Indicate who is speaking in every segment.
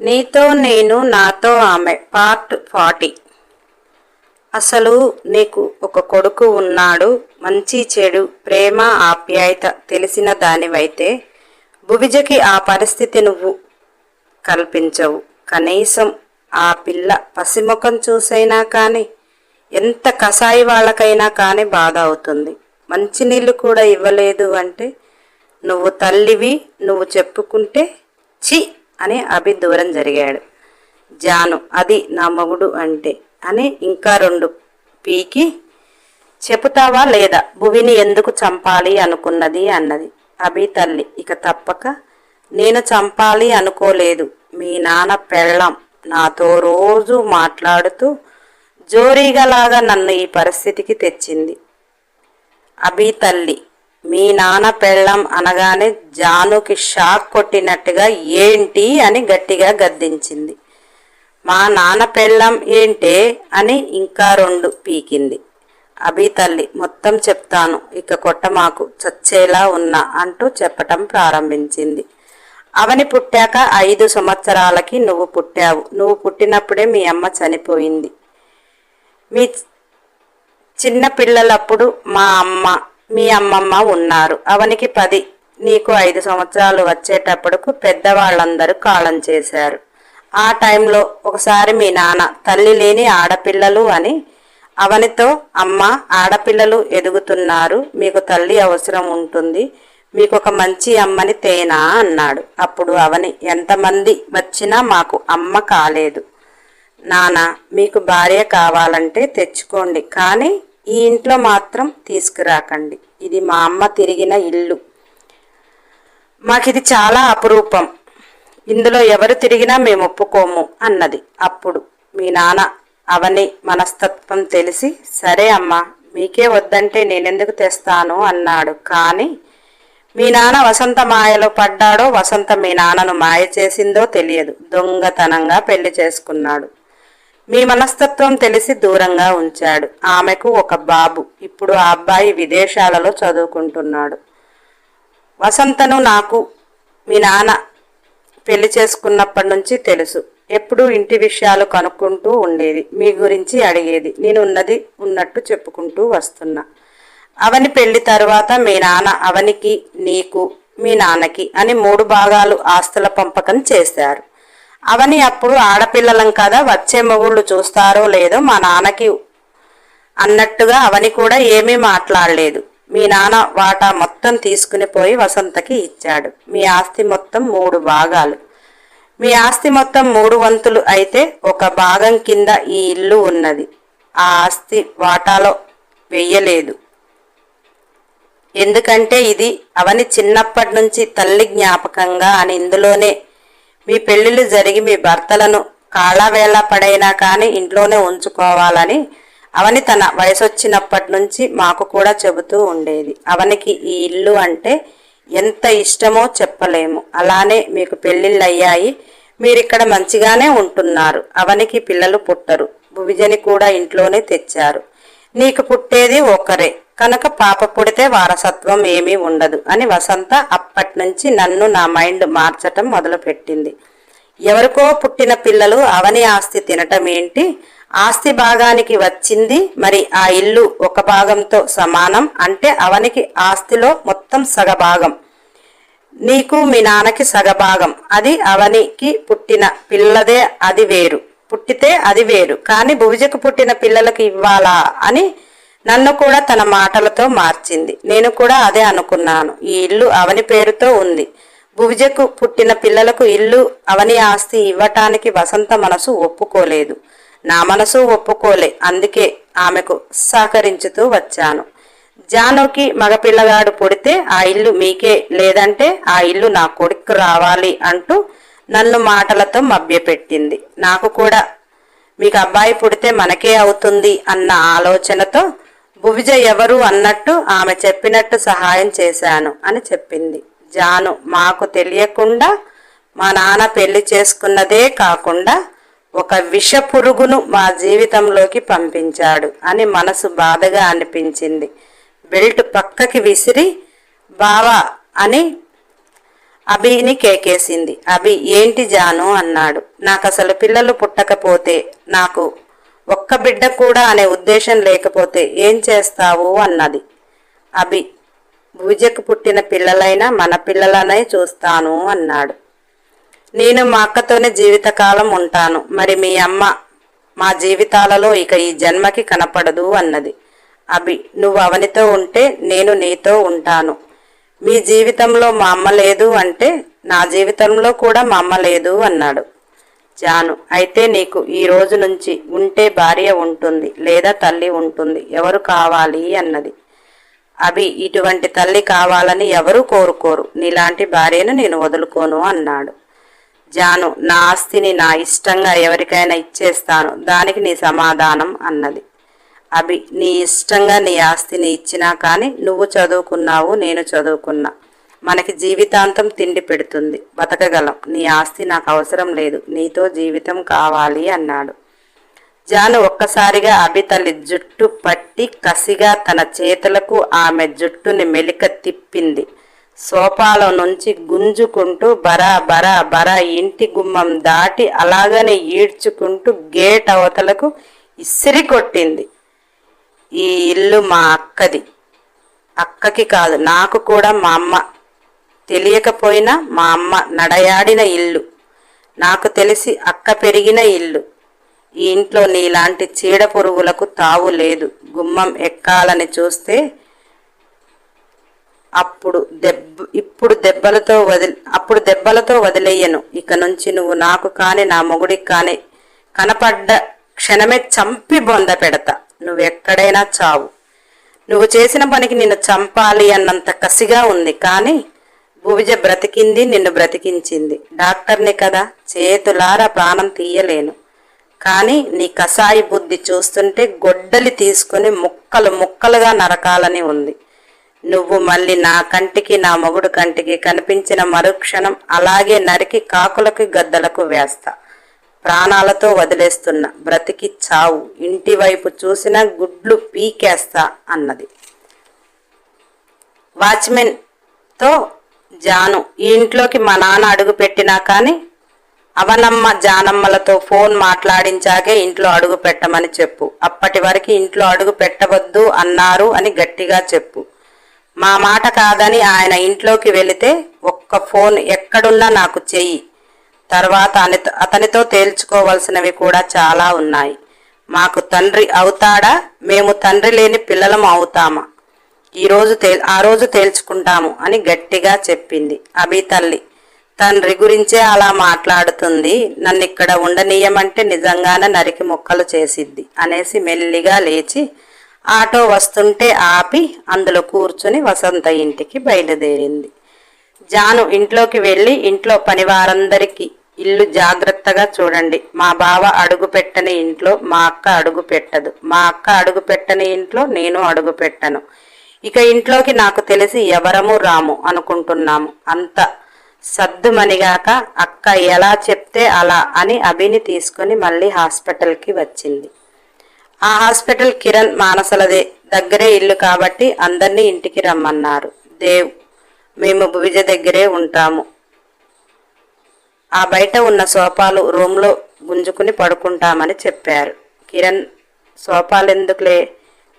Speaker 1: నీతో నేను నాతో ఆమె. Part forty. అసలు నీకు ఒక కొడుకు ఉన్నాడు మంచి చెడు ప్రేమ ఆప్యాయత తెలిసిన దానివైతే భువిజకి ఆ పరిస్థితి నువ్వు కల్పించవు. కనీసం ఆ పిల్ల పసిముఖం చూసైనా కానీ ఎంత కషాయి వాళ్ళకైనా కానీ బాధ అవుతుంది. మంచినీళ్ళు కూడా ఇవ్వలేదు అంటే నువ్వు తల్లివి నువ్వు చెప్పుకుంటే చి అని అభి దూరం జరిగాడు. జాను అది నా మొగుడు అంటే అని ఇంకా రెండు పీకి చెబుతావా లేదా? భువిని ఎందుకు చంపాలి అనుకున్నది అన్నది. అభి తల్లి ఇక తప్పక నేను చంపాలి అనుకోలేదు. మీ నాన్న పెళ్ళం. నాతో రోజు మాట్లాడుతూ జోరీగలాగా నన్ను ఈ పరిస్థితికి తెచ్చింది. అభి తల్లి మీ నాన్న పెళ్ళం అనగానే జానుకి షాక్ కొట్టినట్టుగా ఏంటి అని గట్టిగా గద్దించింది. మా నాన్న పెళ్ళం ఏంటే అని ఇంకా రెండు పీకింది. అభి తల్లి మొత్తం చెప్తాను ఇక కొట్ట మాకు చచ్చేలా ఉన్నా అంటూ చెప్పటం ప్రారంభించింది. అవని పుట్టాక ఐదు సంవత్సరాలకి నువ్వు పుట్టావు. నువ్వు పుట్టినప్పుడే మీ అమ్మ చనిపోయింది. మీ చిన్న పిల్లలప్పుడు మా అమ్మ మీ అమ్మమ్మ ఉన్నారు. అవనికి పది నీకు ఐదు సంవత్సరాలు వచ్చేటప్పటికు పెద్దవాళ్ళందరూ కాలం చేశారు. ఆ టైంలో ఒకసారి మీ నాన్న తల్లి లేని ఆడపిల్లలు అని అవనితో అమ్మ ఆడపిల్లలు ఎదుగుతున్నారు మీకు తల్లి అవసరం ఉంటుంది మీకు ఒక మంచి అమ్మని తేనా అన్నాడు. అప్పుడు అవని ఎంతమంది వచ్చినా మాకు అమ్మ కాలేదు. నాన్న మీకు భార్య కావాలంటే తెచ్చుకోండి కానీ ఈ ఇంట్లో మాత్రం తీసుకురాకండి. ఇది మా అమ్మ తిరిగిన ఇల్లు. మాకిది చాలా అపురూపం. ఇందులో ఎవరు తిరిగినా మేము ఒప్పుకోము అన్నది అప్పుడు. మీ నాన్న అవని మనస్తత్వం తెలిసి సరే అమ్మా మీకే వద్దంటే నేనెందుకు తెస్తాను? అన్నాడు. కానీ మీ నాన్న వసంత మాయలో పడ్డాడో వసంత మీ నాన్నను మాయ చేసిందో తెలియదు. దొంగతనంగా పెళ్ళి చేసుకున్నాడు. మీ మనస్తత్వం తెలిసి దూరంగా ఉంచాడు. ఆమెకు ఒక బాబు. ఇప్పుడు ఆ అబ్బాయి విదేశాలలో చదువుకుంటున్నాడు. వసంతను నాకు మీ నాన్న పెళ్ళి చేసుకున్నప్పటి నుంచి తెలుసు. ఎప్పుడూ ఇంటి విషయాలు కనుక్కుంటూ ఉండేది. మీ గురించి అడిగేది. నేను ఉన్నది ఉన్నట్టు చెప్పుకుంటూ వస్తున్నా. అవని పెళ్ళి తర్వాత మీ నాన్న అవనికి నీకు మీ నాన్నకి అని మూడు భాగాలు ఆస్తుల పంపకం చేశారు. అవని అప్పుడు ఆడపిల్లలం కదా వచ్చే మొగుళ్ళు చూస్తారో లేదో మా నాన్నకి అన్నట్టుగా అవని కూడా ఏమీ మాట్లాడలేదు. మీ నాన్న వాటా మొత్తం తీసుకుని పోయి వసంతకి ఇచ్చాడు. మీ ఆస్తి మొత్తం మూడు భాగాలు. మీ ఆస్తి మొత్తం మూడు వంతులు అయితే ఒక భాగం కింద ఈ ఇల్లు ఉన్నది. ఆ ఆస్తి వాటాలో వెయ్యలేదు ఎందుకంటే ఇది అవని చిన్నప్పటి నుంచి తల్లి జ్ఞాపకంగా అని ఇందులోనే మీ పెళ్ళిళ్ళు జరిగి మీ భర్తలను కాళ్ళవేళ పడైనా కానీ ఇంట్లోనే ఉంచుకోవాలని అవని తన వయసొచ్చినప్పటి నుంచి మాకు కూడా చెబుతూ ఉండేది. అవనికి ఈ ఇల్లు అంటే ఎంత ఇష్టమో చెప్పలేము. అలానే మీకు పెళ్ళిళ్ళు అయ్యాయి మీరిక్కడ మంచిగానే ఉంటున్నారు. అవనికి పిల్లలు పుట్టరు. భువిజని కూడా ఇంట్లోనే తెచ్చారు. నీకు పుట్టేది ఒక్కరే కనుక పాప పుడితే వారసత్వం ఏమీ ఉండదు అని వసంత అప్పటి నుంచి నన్ను నా మైండ్ మార్చటం మొదలుపెట్టింది. ఎవరికో పుట్టిన పిల్లలు అవని ఆస్తి తినటం ఏంటి? ఆస్తి భాగానికి వచ్చింది మరి ఆ ఇల్లు ఒక భాగంతో సమానం అంటే అవనికి ఆస్తిలో మొత్తం సగభాగం. నీకు మీ నాన్నకి సగభాగం. అది అవనికి పుట్టిన పిల్లదే అది వేరు. పుట్టితే అది వేరు. కానీ భువిజకు పుట్టిన పిల్లలకు ఇవ్వాలా అని నన్ను కూడా తన మాటలతో మార్చింది. నేను కూడా అదే అనుకున్నాను. ఈ ఇల్లు అవని పేరుతో ఉంది. భువిజకు పుట్టిన పిల్లలకు ఇల్లు అవని ఆస్తి ఇవ్వటానికి వసంత మనసు ఒప్పుకోలేదు. నా మనసు ఒప్పుకోలే. అందుకే ఆమెకు సహకరించుతూ వచ్చాను. జానుకి మగపిల్లగాడు పుడితే ఆ ఇల్లు మీకే లేదంటే ఆ ఇల్లు నా కొడుకు రావాలి అంటూ నన్ను మాటలతో మభ్యపెట్టింది. నాకు కూడా మీకు అబ్బాయి పుడితే మనకే అవుతుంది అన్న ఆలోచనతో భువిజ ఎవరు అన్నట్టు ఆమె చెప్పినట్టు సహాయం చేశాను అని చెప్పింది. జాను మాకు తెలియకుండా మా నాన్న పెళ్ళి చేసుకున్నదే కాకుండా ఒక విష పురుగును మా జీవితంలోకి పంపించాడు అని మనసు బాధగా అనిపించింది. బెల్ట్ పక్కకి విసిరి బావా అని అభిని కేకేసింది. అభి ఏంటి జాను అన్నాడు. నాకు అసలు పిల్లలు పుట్టకపోతే నాకు ఒక్క బిడ్డ కూడా అనే ఉద్దేశం లేకపోతే ఏం చేస్తావు అన్నది. అభి భుజకు పుట్టిన పిల్లలైనా మన పిల్లలనే చూస్తాను అన్నాడు. నేను మా అక్కతోనే జీవితకాలం ఉంటాను. మరి మీ అమ్మ మా జీవితాలలో ఇక ఈ జన్మకి కనపడదు అన్నది. అభి నువ్వు అవనితో ఉంటే నేను నీతో ఉంటాను. మీ జీవితంలో మా అమ్మ లేదు అంటే నా జీవితంలో కూడా మా అమ్మ లేదు అన్నాడు. జాను అయితే నీకు ఈ రోజు నుంచి ఉంటే భార్య ఉంటుంది లేదా తల్లి ఉంటుంది. ఎవరు కావాలి అన్నది. అభి ఇటువంటి తల్లి కావాలని ఎవరూ కోరుకోరు. నీలాంటి భార్యను నేను వదులుకోను అన్నాడు. జాను నా ఆస్తిని నా ఇష్టంగా ఎవరికైనా ఇచ్చేస్తాను. దానికి నీ సమాధానం అన్నది. అభి నీ ఇష్టంగా నీ ఆస్తిని ఇచ్చినా కానీ నువ్వు చదువుకున్నావు నేను చదువుకున్నా. మనకి జీవితాంతం తిండి పెడుతుంది. బతకగలం. నీ ఆస్తి నాకు అవసరం లేదు. నీతో జీవితం కావాలి అన్నాడు. జాను ఒక్కసారిగా అభి తల్లి జుట్టు పట్టి కసిగా తన చేతులకు ఆమె జుట్టుని మెలిక తిప్పింది. సోఫాలో నుంచి గుంజుకుంటూ బరా బరా బరా ఇంటి గుమ్మం దాటి అలాగనే ఈడ్చుకుంటూ గేట్ అవతలకు ఇసిరి కొట్టింది. ఈ ఇల్లు మా అక్కది. అక్కకి కాదు. నాకు కూడా మా అమ్మ తెలియకపోయినా మా అమ్మ నడయాడిన ఇల్లు. నాకు తెలిసి అక్క పెరిగిన ఇల్లు. ఈ ఇంట్లో నీలాంటి చీడ పురుగులకు తావు లేదు. గుమ్మం ఎక్కాలని చూస్తే అప్పుడు దెబ్బ ఇప్పుడు దెబ్బలతో వదిలి అప్పుడు దెబ్బలతో వదిలేయను. ఇక నుంచి నువ్వు నాకు కానీ నా మొగుడికి కానీ కనపడ్డ క్షణమే చంపి బొంద పెడతా. నువ్వెక్కడైనా చావు. నువ్వు చేసిన పనికి నిన్ను చంపాలి అన్నంత కసిగా ఉంది. కానీ భువిజ బ్రతికింది నిన్ను బ్రతికించింది. డాక్టర్ని కదా చేతులారా ప్రాణం తీయలేను. కానీ నీ కషాయి బుద్ధి చూస్తుంటే గొడ్డలి తీసుకుని ముక్కలు ముక్కలుగా నరకాలని ఉంది. నువ్వు మళ్ళీ నా కంటికి నా మొగుడు కంటికి కనిపించిన మరుక్షణం అలాగే నరికి కాకులకు గద్దలకు వేస్తా. ప్రాణాలతో వదిలేస్తున్నా బ్రతికి చావు ఇంటి వైపు చూసిన గుడ్లు పీకేస్తా అన్నది. వాచ్మెన్తో జాను. ఈ ఇంట్లోకి మా నాన్న అడుగు పెట్టినా కానీ అవనమ్మ జానమ్మలతో ఫోన్ మాట్లాడించాకే ఇంట్లో అడుగు పెట్టమని చెప్పు. అప్పటి వరకు ఇంట్లో అడుగు పెట్టవద్దు అన్నారు అని గట్టిగా చెప్పు. మా మాట కాదని ఆయన ఇంట్లోకి వెళితే ఒక్క ఫోన్ ఎక్కడున్నా నాకు చెయ్యి. తర్వాత అతనితో తేల్చుకోవలసినవి కూడా చాలా ఉన్నాయి. మాకు తండ్రి అవుతాడా? మేము తండ్రి లేని పిల్లలం అవుతామా? ఈ రోజు తే ఆ రోజు తేల్చుకుంటాము అని గట్టిగా చెప్పింది అభి తల్లి. తండ్రి గురించే అలా మాట్లాడుతుంది. నన్ను ఇక్కడ ఉండనీయమంటే నిజంగానే నరికి మొక్కలు చేసిద్ది అనేసి మెల్లిగా లేచి ఆటో వస్తుంటే ఆపి అందులో కూర్చుని వసంత ఇంటికి బయలుదేరింది. జాను ఇంట్లోకి వెళ్ళి ఇంట్లో పనివారందరికీ ఇల్లు జాగ్రత్తగా చూడండి. మా బావ అడుగు పెట్టని ఇంట్లో మా అక్క అడుగు పెట్టదు. మా అక్క అడుగు పెట్టని ఇంట్లో నేను అడుగు పెట్టను. ఇక ఇంట్లోకి నాకు తెలిసి ఎవరము రాము అనుకుంటున్నాము. అంత సద్దుమనిగాక అక్క ఎలా చెప్తే అలా అని అభిని తీసుకుని మళ్ళీ హాస్పిటల్కి వచ్చింది. ఆ హాస్పిటల్ కిరణ్ మానసలదే. దగ్గరే ఇల్లు కాబట్టి అందరినీ ఇంటికి రమ్మన్నారు. దేవ్ మేము భువిజ దగ్గరే ఉంటాము. ఆ బయట ఉన్న సోఫాలు రూమ్లో గుంజుకుని పడుకుంటామని చెప్పారు. కిరణ్ సోఫాలు ఎందుకులే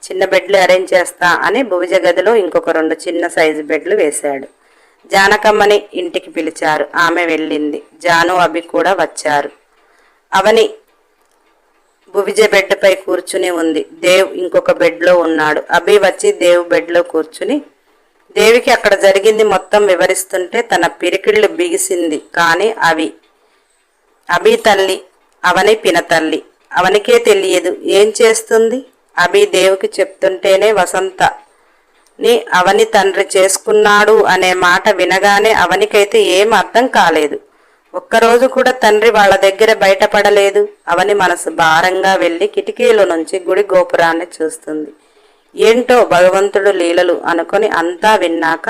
Speaker 1: చిన్న బెడ్లు అరేంజ్ చేస్తా అని భువిజ గదిలో ఇంకొక రెండు చిన్న సైజు బెడ్లు వేశాడు. జానకమ్మని ఇంటికి పిలిచారు. ఆమె వెళ్ళింది. జాను అభి కూడా వచ్చారు. అవని భువిజ బెడ్పై కూర్చుని ఉంది. దేవ్ ఇంకొక బెడ్లో ఉన్నాడు. అభి వచ్చి దేవ్ బెడ్లో కూర్చుని దేవికి అక్కడ జరిగింది మొత్తం వివరిస్తుంటే తన పిరికిళ్ళు బిగిసింది. కానీ అవి అభి తల్లి అవని పినతల్లి. అవనికే తెలియదు. ఏం చేస్తుంది? అభి దేవుకి చెప్తుంటేనే వసంత. ని అవని తండ్రి చేసుకున్నాడు అనే మాట వినగానే అవనికైతే ఏం అర్థం కాలేదు. ఒక్కరోజు కూడా తండ్రి వాళ్ళ దగ్గర బయటపడలేదు. అవని మనసు భారంగా వెళ్ళి కిటికీలో నుంచి గుడి గోపురాన్ని చూస్తుంది. ఏంటో భగవంతుడు లీలలు అనుకొని అంతా విన్నాక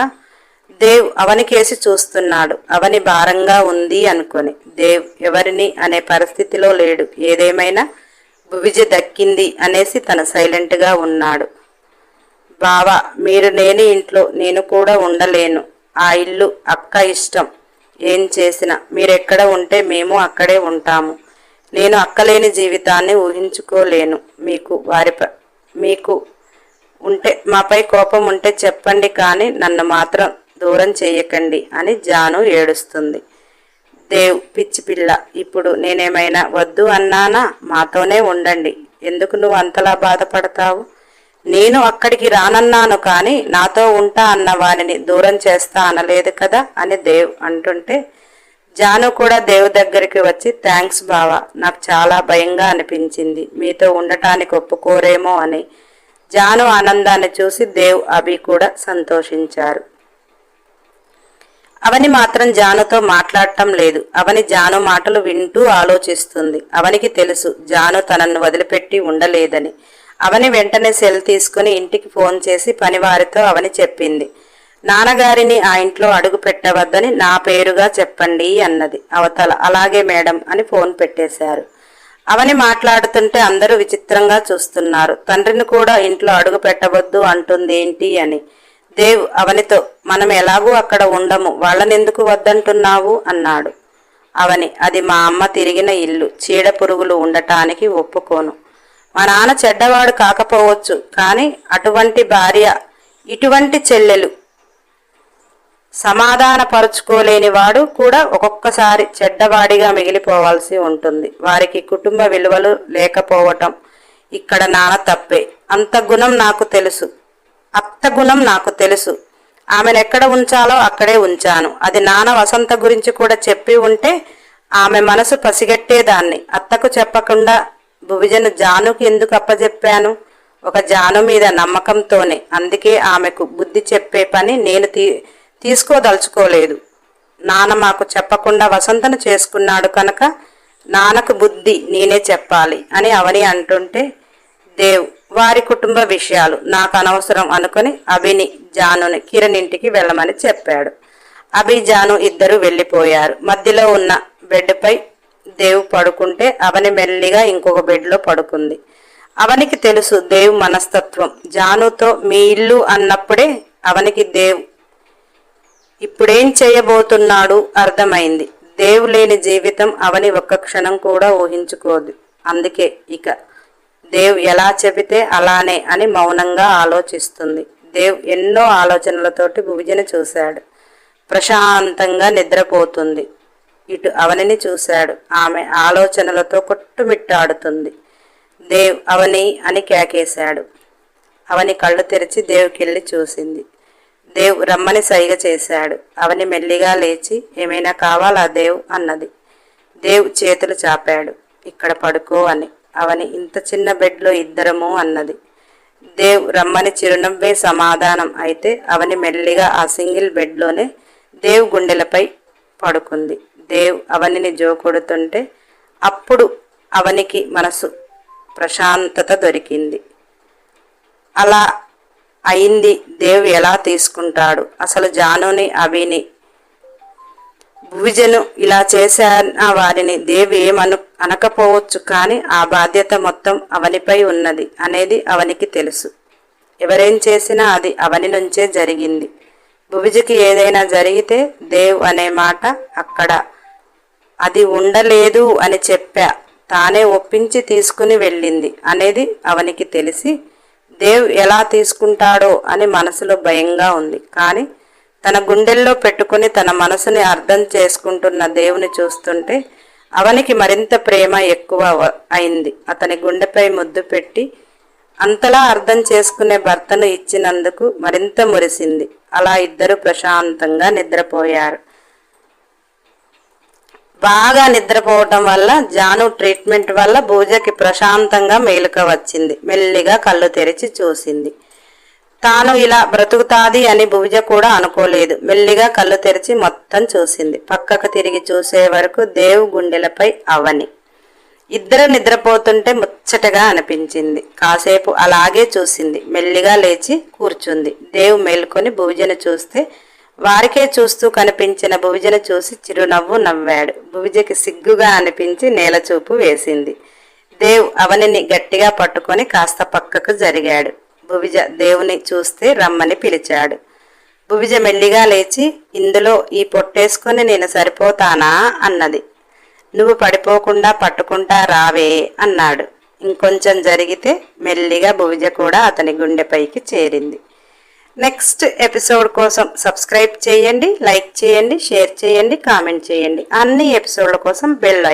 Speaker 1: దేవ్ అవనికేసి చూస్తున్నాడు. అవని భారంగా ఉంది అనుకొని. దేవ్ ఎవరిని అనే పరిస్థితిలో లేడు. ఏదేమైనా భువిజ దక్కింది అనేసి తన సైలెంట్గా ఉన్నాడు. బావా మీరు లేని ఇంట్లో నేను కూడా ఉండలేను. ఆ ఇల్లు అక్క ఇష్టం. ఏం చేసినా మీరెక్కడ ఉంటే మేము అక్కడే ఉంటాము. నేను అక్కలేని జీవితాన్ని ఊహించుకోలేను. మీకు వారి మీకు ఉంటే మాపై కోపం ఉంటే చెప్పండి కానీ నన్ను మాత్రం దూరం చేయకండి అని జాను ఏడుస్తుంది. దేవ్ పిచ్చి పిల్ల ఇప్పుడు నేనేమైనా వద్దు అన్నానా? మాతోనే ఉండండి. ఎందుకు నువ్వు అంతలా బాధపడతావు? నేను అక్కడికి రానన్నాను కానీ నాతో ఉంటా అన్న వారిని దూరం చేస్తా అనలేదు కదా అని దేవ్ అంటుంటే జాను కూడా దేవ్ దగ్గరికి వచ్చి థ్యాంక్స్ బావా నాకు చాలా భయంగా అనిపించింది. మీతో ఉండటానికి ఒప్పుకోరేమో అని. జాను ఆనందాన్ని చూసి దేవ్ అభి కూడా సంతోషించారు. అవని మాత్రం జానుతో మాట్లాడటం లేదు. అవని జాను మాటలు వింటూ ఆలోచిస్తుంది. అవనికి తెలుసు జాను తనను వదిలిపెట్టి ఉండలేదని. అవని వెంటనే సెల్ తీసుకుని ఇంటికి ఫోన్ చేసి పనివారితో అవని చెప్పింది. నాన్నగారిని ఆ ఇంట్లో అడుగు పెట్టవద్దని నా పేరుగా చెప్పండి అన్నది. అవతల అలాగే మేడం అని ఫోన్ పెట్టేశారు. అవని మాట్లాడుతుంటే అందరూ విచిత్రంగా చూస్తున్నారు. తండ్రిని కూడా ఇంట్లో అడుగు పెట్టవద్దు అంటుందేంటి అని. దేవ్ అవనితో మనం ఎలాగూ అక్కడ ఉండము. వాళ్ళనెందుకు వద్దంటున్నావు? అన్నాడు. అవని అది మా అమ్మ తిరిగిన ఇల్లు. చీడ పురుగులు ఉండటానికి ఒప్పుకోను. మా నాన్న చెడ్డవాడు కాకపోవచ్చు కానీ అటువంటి భార్య ఇటువంటి చెల్లెలు సమాధానపరుచుకోలేని వాడు కూడా ఒక్కొక్కసారి చెడ్డవాడిగా మిగిలిపోవాల్సి ఉంటుంది. వారికి కుటుంబ విలువలు లేకపోవటం ఇక్కడ నాన్న తప్పే. అంత గుణం నాకు తెలుసు. అత్త గుణం నాకు తెలుసు. ఆమెను ఎక్కడ ఉంచాలో అక్కడే ఉంచాను. అది నాన్న వసంత గురించి కూడా చెప్పి ఉంటే ఆమె మనసు పసిగట్టేదాన్ని. అత్తకు చెప్పకుండా భువిజను జానుకి ఎందుకు అప్పజెప్పాను? ఒక జాను మీద నమ్మకంతోనే. అందుకే ఆమెకు బుద్ధి చెప్పే పని నేను తీ తీసుకోదలుచుకోలేదు. నాన్న మాకు చెప్పకుండా వసంతను చేసుకున్నాడు కనుక నాన్నకు బుద్ధి నేనే చెప్పాలి అని అవని అంటుంటే దేవ్ వారి కుటుంబ విషయాలు నాకు అనవసరం అనుకుని అభిని జానుని కిరణ్ ఇంటికి వెళ్ళమని చెప్పాడు. అభి జాను ఇద్దరు వెళ్ళిపోయారు. మధ్యలో ఉన్న బెడ్పై దేవు పడుకుంటే అవని మెల్లిగా ఇంకొక బెడ్లో పడుకుంది. అవనికి తెలుసు దేవు మనస్తత్వం. జానుతో మీ ఇల్లు అన్నప్పుడే అవనికి దేవ్ ఇప్పుడేం చేయబోతున్నాడు అర్థమైంది. దేవు లేని జీవితం అవని ఒక్క క్షణం కూడా ఊహించుకోదు. అందుకే ఇక దేవ్ ఎలా చెబితే అలానే అని మౌనంగా ఆలోచిస్తుంది. దేవ్ ఎన్నో ఆలోచనలతోటి భువిజని చూశాడు. ప్రశాంతంగా నిద్రపోతుంది. ఇటు అవనిని చూశాడు. ఆమె ఆలోచనలతో కొట్టుమిట్టాడుతుంది. దేవ్ అవని అని కేకేశాడు. అవని కళ్ళు తెరిచి దేవుకెళ్ళి చూసింది. దేవ్ రమ్మని సైగ చేశాడు. అవని మెల్లిగా లేచి ఏమైనా కావాలా దేవ్? అన్నది. దేవ్ చేతులు చాపాడు. ఇక్కడ పడుకో అని. అవని ఇంత చిన్న బెడ్లో ఇద్దరము అన్నది. దేవ్ రమ్మని చిరునవ్వే సమాధానం అయితే అవని మెల్లిగా ఆ సింగిల్ బెడ్లోనే దేవ్ గుండెలపై పడుకుంది. దేవ్ అవనిని జోకొడుతుంటే అప్పుడు అవనికి మనసు ప్రశాంతత దొరికింది. అలా అయింది దేవ్ ఎలా తీసుకుంటాడు? అసలు జానుని అవిని భూజను ఇలా చేశాన వారిని దేవి ఏమను అనకపోవచ్చు కానీ ఆ బాధ్యత మొత్తం అవనిపై ఉన్నది అనేది అవనికి తెలుసు. ఎవరేం చేసినా అది అవని నుంచే జరిగింది. భువిజకి ఏదైనా జరిగితే దేవ్ అనే మాట అక్కడ అది ఉండలేదు అని చెప్పా. తానే ఒప్పించి తీసుకుని వెళ్ళింది అనేది అవనికి తెలిసి దేవ్ ఎలా తీసుకుంటాడో అని మనసులో భయంగా ఉంది. కానీ తన గుండెల్లో పెట్టుకుని తన మనసుని అర్థం చేసుకుంటున్న దేవుని చూస్తుంటే అవనికి మరింత ప్రేమ ఎక్కువ అయింది. అతని గుండెపై ముద్దు పెట్టి అంతలా అర్థం చేసుకునే భర్తను ఇచ్చినందుకు మరింత మురిసింది. అలా ఇద్దరు ప్రశాంతంగా నిద్రపోయారు. బాగా నిద్రపోవటం వల్ల జాను ట్రీట్మెంట్ వల్ల భూజకి ప్రశాంతంగా మేలుక వచ్చింది. మెల్లిగా కళ్ళు తెరిచి చూసింది. తాను ఇలా బ్రతుకుతాది అని భువిజ కూడా అనుకోలేదు. మెల్లిగా కళ్ళు తెరిచి మొత్తం చూసింది. పక్కకు తిరిగి చూసే వరకు దేవు గుండెలపై అవని. ఇద్దరు నిద్రపోతుంటే ముచ్చటగా అనిపించింది. కాసేపు అలాగే చూసింది. మెల్లిగా లేచి కూర్చుంది. దేవు మేల్కొని భువిజను చూస్తే వారికే చూస్తూ కనిపించిన భువిజను చూసి చిరునవ్వు నవ్వాడు. భువిజకి సిగ్గుగా అనిపించి నేల చూపు వేసింది. దేవ్ అవనిని గట్టిగా పట్టుకొని కాస్త పక్కకు జరిగాడు. భువిజ దేవుని చూస్తే రమ్మని పిలిచాడు. భువిజ మెల్లిగా లేచి ఇందులో ఈ పొట్టేసుకొని నేను సరిపోతానా? అన్నది. నువ్వు పడిపోకుండా పట్టుకుంటా రావే అన్నాడు. ఇంకొంచెం జరిగితే మెల్లిగా భువిజ కూడా అతని గుండెపైకి చేరింది. నెక్స్ట్ ఎపిసోడ్ కోసం సబ్స్క్రైబ్ చేయండి లైక్ చేయండి షేర్ చేయండి కామెంట్ చేయండి. అన్ని ఎపిసోడ్ల కోసం బెల్ లైక్